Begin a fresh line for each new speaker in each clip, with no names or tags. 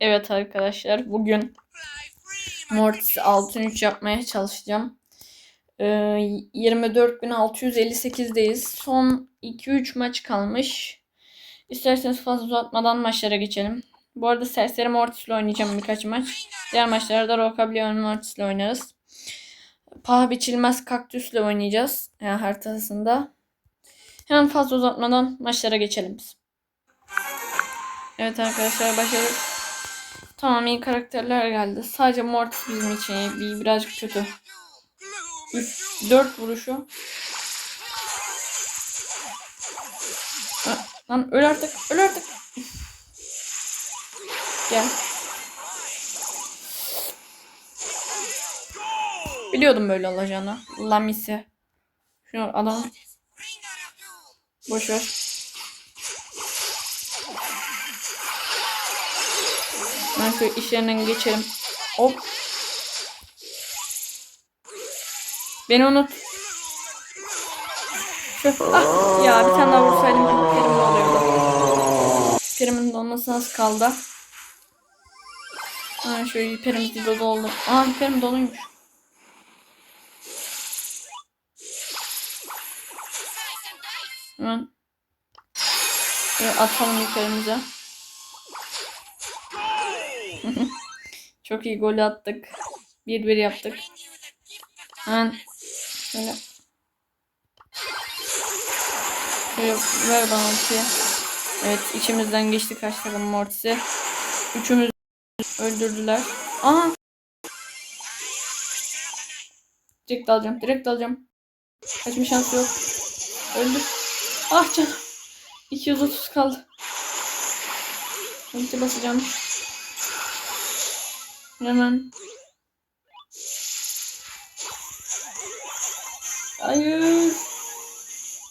Evet arkadaşlar bugün Mortis altın 3 yapmaya çalışacağım. Ee, 24.658'deyiz. Son 2-3 maç kalmış. İsterseniz fazla uzatmadan maçlara geçelim. Bu arada Serseri Mortis ile oynayacağım birkaç maç. Diğer maçlarda Rockabilly Mortis ile oynarız. Paha biçilmez kaktüsle oynayacağız. Yani haritasında. Hemen fazla uzatmadan maçlara geçelim biz. Evet arkadaşlar başladık. Tamam iyi karakterler geldi. Sadece Mortis bizim için iyi. Bir, birazcık kötü. 3 4 vuruşu. Lan öl artık. Öl artık. Gel. Biliyordum böyle olacağını. Lamis'i. Şunu adam. Boş Ben şu iş yerinden geçelim. Hop. Beni unut. Şu, ah, ya bir tane daha vursaydım Kerim oluyordu. Kerim'in dolması az kaldı. Ha, şöyle hiperimizi de doldu. Aa hiperim doluymuş. Hemen. Şöyle atalım hiperimize. Çok iyi gol attık. 1-1 yaptık. Hemen şöyle Şöyle ver bana ultiyi. Evet içimizden geçti kaç takım Mortis'i. Üçümüz öldürdüler. Aa! Direkt alacağım. Direkt alacağım. Kaçma şansı yok. Öldü. Ah canım. 230 kaldı. Ulti basacağım. Hemen. Hayır.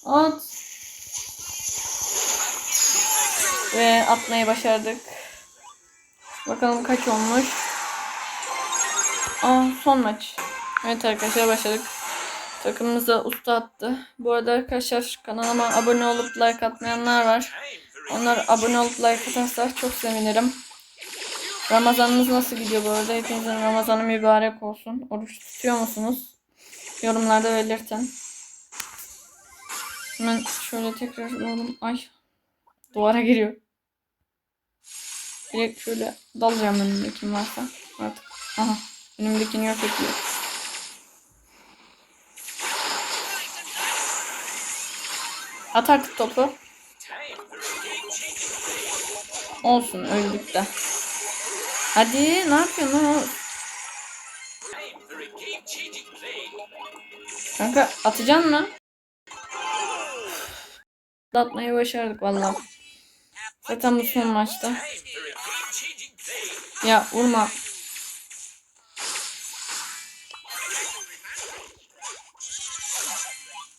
At. Ve atmayı başardık. Bakalım kaç olmuş. Aa, son maç. Evet arkadaşlar başladık. Takımımız da usta attı. Bu arada arkadaşlar kanalıma abone olup like atmayanlar var. Onlar abone olup like atarsa çok sevinirim. Ramazanınız nasıl gidiyor bu arada? Hepinizin Ramazanı mübarek olsun. Oruç tutuyor musunuz? Yorumlarda belirtin. Hemen şöyle tekrar alalım. Ay. Duvara giriyor. Direkt şöyle dalacağım önümdeki varsa. Artık. Aha. Önümdekini yok ediyor. At artık topu. Olsun öldük de. Hadi ne yapıyorsun lan? Kanka atacaksın mı? Atmayı başardık valla. Zaten bu son maçta. Ya vurma.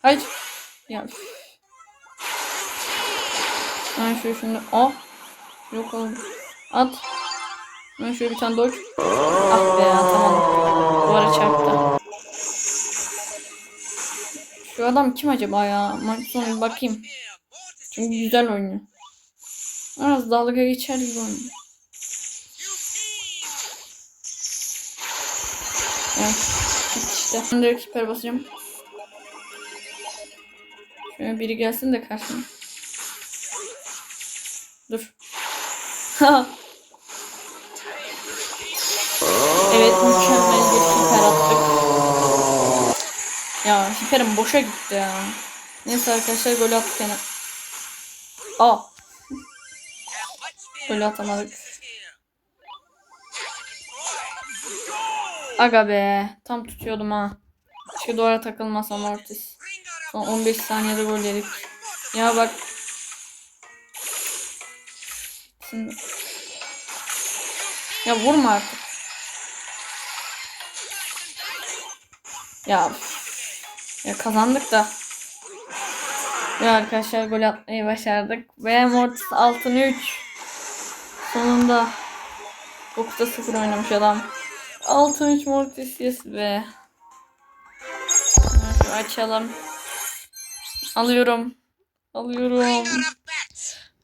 Hayır. Ya. Ben şöyle şimdi. Oh. Yok oğlum. At. Ben şöyle bir tane dodge. Ah be atamadım. Duvara çarptı. Şu adam kim acaba ya? Maç sonu bir bakayım. Çünkü güzel oynuyor. Az dalga geçer gibi oynuyor. Evet. işte. Ben direkt süper basacağım. Şöyle biri gelsin de karşıma. Dur. evet mükemmel bir hiper attık. Ya hiperim boşa gitti ya. Neyse arkadaşlar gol attık yine. Aa. Gol atamadık. Aga be. Tam tutuyordum ha. Şu duvara takılmasam Mortis. Son 15 saniyede gol yedik. Ya bak. Şimdi. Ya vurma artık. Ya. Ya kazandık da. Ve arkadaşlar gol atmayı başardık. Ve Mortis altın 3. Sonunda 9'da 0 oynamış adam. Altın 3 Mortis yes be. Açalım. Alıyorum. Alıyorum.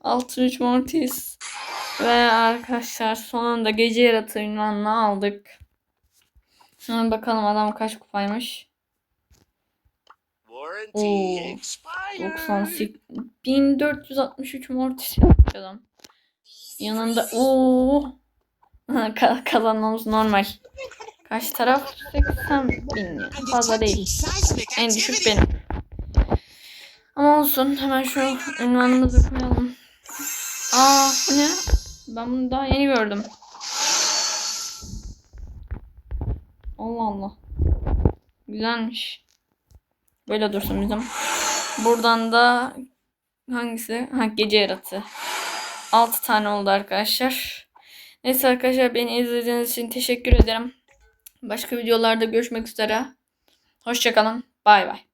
Altın 3 Mortis. Ve arkadaşlar sonunda gece yaratığı ünvanını aldık. Hemen bakalım adam kaç kupaymış. Oo,
expired.
98 1463 mortis yapmış adam. Yanında ooo Ka- kazanmamız normal. Kaç taraf? 80 bin. Fazla değil. En düşük benim. Ama olsun. Hemen şu ünvanımızı koyalım. Aa bu ne? Ben bunu daha yeni gördüm. Allah Allah. Güzelmiş. Böyle dursun bizim. Buradan da hangisi? Ha gece yaratığı. 6 tane oldu arkadaşlar. Neyse arkadaşlar beni izlediğiniz için teşekkür ederim. Başka videolarda görüşmek üzere. Hoşçakalın. Bay bay.